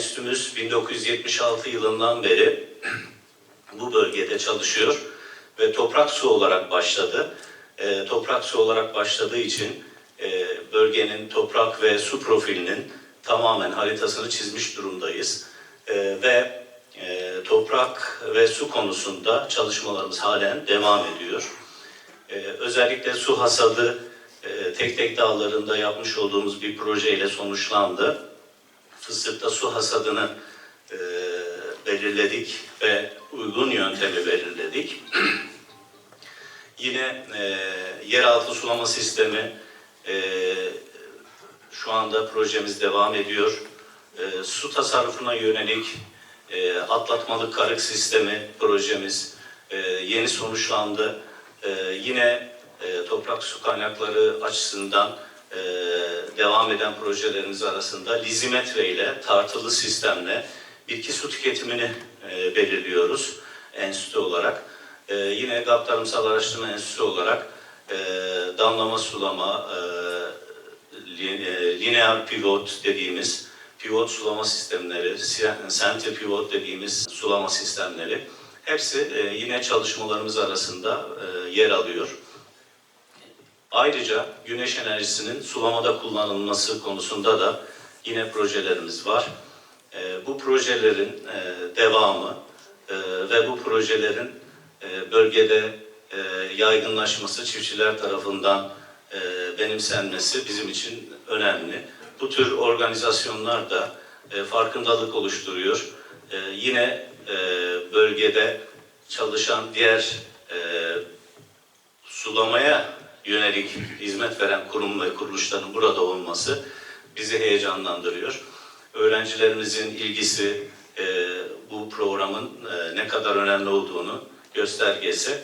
enstitümüz 1976 yılından beri bu bölgede çalışıyor ve toprak su olarak başladı. E, toprak su olarak başladığı için e, bölgenin toprak ve su profilinin tamamen haritasını çizmiş durumdayız. E, ve e, toprak ve su konusunda çalışmalarımız halen devam ediyor. E, özellikle su hasadı e, tek tek dağlarında yapmış olduğumuz bir projeyle sonuçlandı. Fıstıkta su hasadını e, belirledik ve uygun yöntemi belirledik. Yine e, yeraltı sulama sistemi e, şu anda projemiz devam ediyor. E, su tasarrufuna yönelik e, atlatmalı karık sistemi projemiz e, yeni sonuçlandı. E, yine e, toprak su kaynakları açısından e, devam eden projelerimiz arasında lizimetre ile tartılı sistemle bitki su tüketimini e, belirliyoruz enstitü olarak. E, yine GAP Tarımsal Araştırma Enstitüsü olarak e, damlama sulama, e, e, linear pivot dediğimiz pivot sulama sistemleri, si- center pivot dediğimiz sulama sistemleri hepsi e, yine çalışmalarımız arasında e, yer alıyor. Ayrıca güneş enerjisinin sulamada kullanılması konusunda da yine projelerimiz var. E, bu projelerin e, devamı e, ve bu projelerin e, bölgede e, yaygınlaşması çiftçiler tarafından e, benimsenmesi bizim için önemli. Bu tür organizasyonlar da e, farkındalık oluşturuyor. E, yine e, bölgede çalışan diğer e, sulamaya yönelik hizmet veren kurum ve kuruluşların burada olması bizi heyecanlandırıyor. Öğrencilerimizin ilgisi e, bu programın e, ne kadar önemli olduğunu göstergesi.